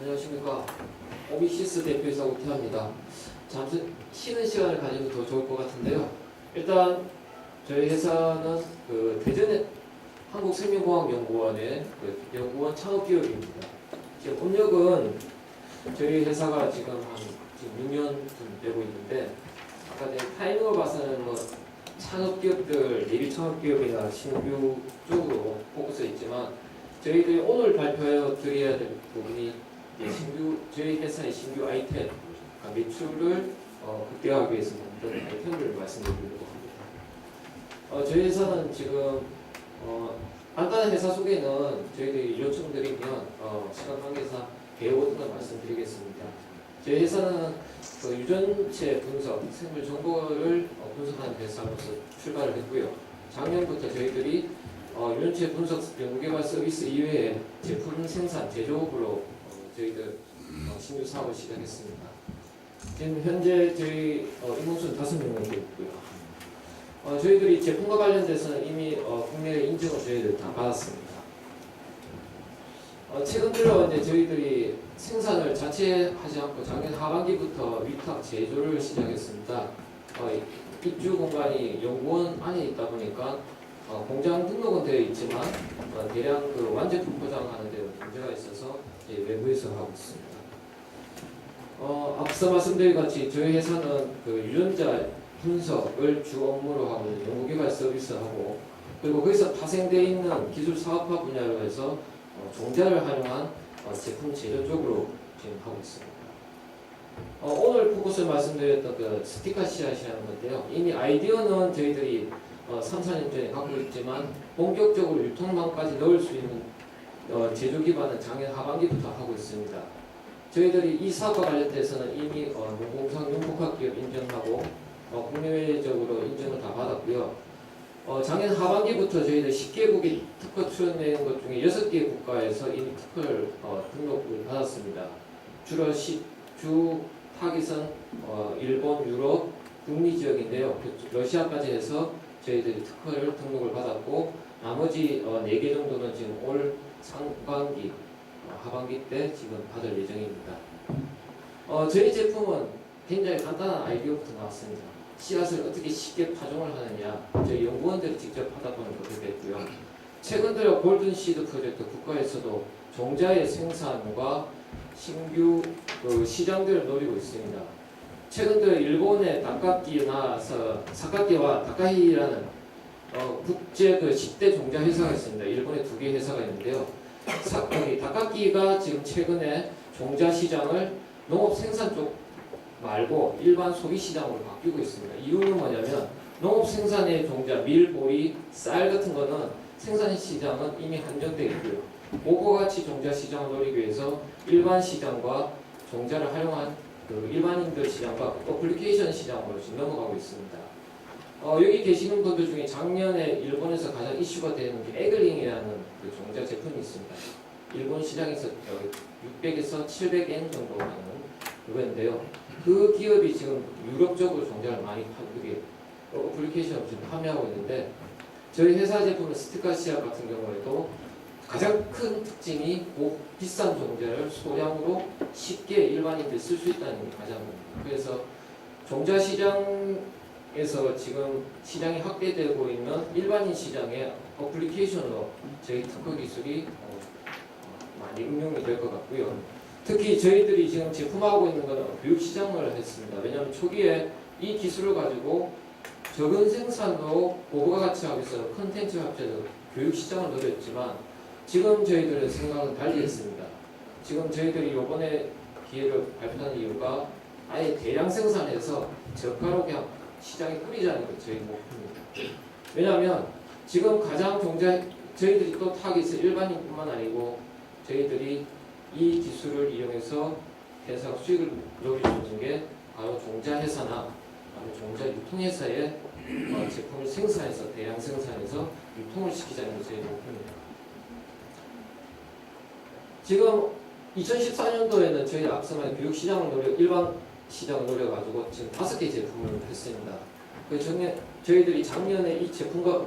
안녕하십니까. 오비시스 대표이사 우태합니다. 잠시 쉬는 시간을 가지면 더 좋을 것 같은데요. 일단 저희 회사는 그 대전의 한국생명공학연구원의 그 연구원 창업기업입니다. 지금 업력은 저희 회사가 지금 한 지금 6년쯤 되고 있는데 아까 내 타이밍을 봐서는 뭐 창업기업들, 예비 창업기업이나 신규 쪽으로 포커스 있지만 저희들이 오늘 발표해 드려야 될 부분이 이 신규 저희 회사의 신규 아이템 그러니까 매출을 어, 극대화하기 위해서 만든 아이템을 말씀드리려고 합니다. 어, 저희 회사는 지금 어, 간단한 회사 소개는 저희들이 요청드리면 어, 시간 관계상 배우는 걸 말씀드리겠습니다. 저희 회사는 그 유전체 분석, 생물 정보를 어, 분석하는 회사로서 출발을 했고요. 작년부터 저희들이 어, 유전체 분석 연구개발 서비스 이외에 제품 생산, 제조업으로 어, 저희들 어, 신규 사업을 시작했습니다. 지금 현재 저희 어, 임원수는 다섯 명이 있고요. 어, 저희들이 제품과 관련돼서는 이미 어, 국내 인증을 저희들 다 받았습니다. 어, 최근 들어 이제 저희들이 생산을 자체 하지 않고 작년 하반기부터 위탁 제조를 시작했습니다. 어, 이- 입주 공간이 연구원 안에 있다 보니까 어, 공장 등록은 되어 있지만 어, 대량 그 완제품 포장하는 데 문제가 있어서 이제 외부에서 하고 있습니다. 어, 앞서 말씀드린 같이 저희 회사는 그 유전자 분석을 주 업무로 하고 연구개발 서비스하고 그리고 거기서 파생되어 있는 기술 사업화 분야로 해서 어, 종자를 활용한 어, 제품 제조 쪽으로 지금 하고 있습니다. 어, 오늘 포커스 말씀드렸던 그 스티커 씨앗이라는 건데요. 이미 아이디어는 저희들이 어, 3, 4년 전에 갖고 있지만 본격적으로 유통망까지 넣을 수 있는 어, 제조 기반은 작년 하반기부터 하고 있습니다. 저희들이 이 사업과 관련돼서는 이미 어, 농공상 융복합기업 인정하고 어, 국내외적으로 인정을 다 받았고요. 어, 작년 하반기부터 저희들 10개국이 특허 출원된 것 중에 6개 국가에서 이미 특허를 어, 등록을 받았습니다. 주로 시, 주 타깃은 어, 일본, 유럽, 북미 지역인데요. 그 러시아까지 해서 저희들이 특허를 등록을 받았고 나머지 어, 4개 정도는 지금 올 상반기, 어, 하반기 때 지금 받을 예정입니다. 어, 저희 제품은 굉장히 간단한 아이디어부터 나왔습니다. 씨앗을 어떻게 쉽게 파종을 하느냐 저희 연구원들이 직접 보니까 그렇게 됐고요. 최근 들어 골든 시드 프로젝트 국가에서도 종자의 생산과 신규 그 시장들을 노리고 있습니다. 최근 들어 일본의 다카키나 사카키와 다카히라는 어, 국제 그 10대 종자 회사가 있습니다. 일본에 두 개 회사가 있는데요. 사, 거기 다카키가 지금 최근에 종자 시장을 농업 생산 쪽 말고 일반 소비 시장으로 바뀌고 있습니다. 이유는 뭐냐면 농업 생산의 종자, 밀, 보리, 쌀 같은 거는 생산 시장은 이미 한정되어 있고요. 같이 종자 시장을 노리기 위해서 일반 시장과 종자를 활용한 그 일반인들 시장과 어플리케이션 시장으로 지금 넘어가고 있습니다. 어, 여기 계시는 분들 중에 작년에 일본에서 가장 이슈가 되는 게 에글링이라는 그 종자 제품이 있습니다. 일본 시장에서 600에서 700엔 정도 하는 그건데요. 그 기업이 지금 유럽 쪽으로 종자를 많이 파, 그게 어플리케이션을 지금 판매하고 있는데 저희 회사 제품은 씨앗 같은 경우에도 가장 큰 특징이 고 비싼 종자를 소량으로 쉽게 일반인들이 쓸수 있다는 게 가장. 그래서 종자 시장에서 지금 시장이 확대되고 있는 일반인 시장의 어플리케이션으로 저희 특허 기술이 어, 어, 많이 응용이 될 것 같고요. 특히 저희들이 지금 제품하고 있는 거는 교육 시장을 했습니다. 왜냐하면 초기에 이 기술을 가지고 적은 생산도 고부가 가치하기 위해서 컨텐츠 합체해서 교육 시장을 노렸지만 지금 저희들의 생각은 달리 했습니다. 지금 저희들이 이번에 기회를 발표하는 이유가 아예 대량 생산해서 저가로 그냥 시장에 뿌리자는 게 저희 목표입니다. 왜냐하면 지금 가장 종자 저희들이 또 타깃은 일반인뿐만 아니고 저희들이 이 기술을 이용해서 회사 수익을 있는 게 바로 종자 회사나 바로 종자 유통 회사의 어, 제품을 생산해서 대량 생산해서 유통을 시키자는 게 저희 목표입니다. 지금 2014년도에는 저희 앞서 말한 교육 시장을 노려 일반 시장을 노려가지고 지금 다섯 개 제품을 했습니다. 그 중에 저희들이 작년에 이 제품과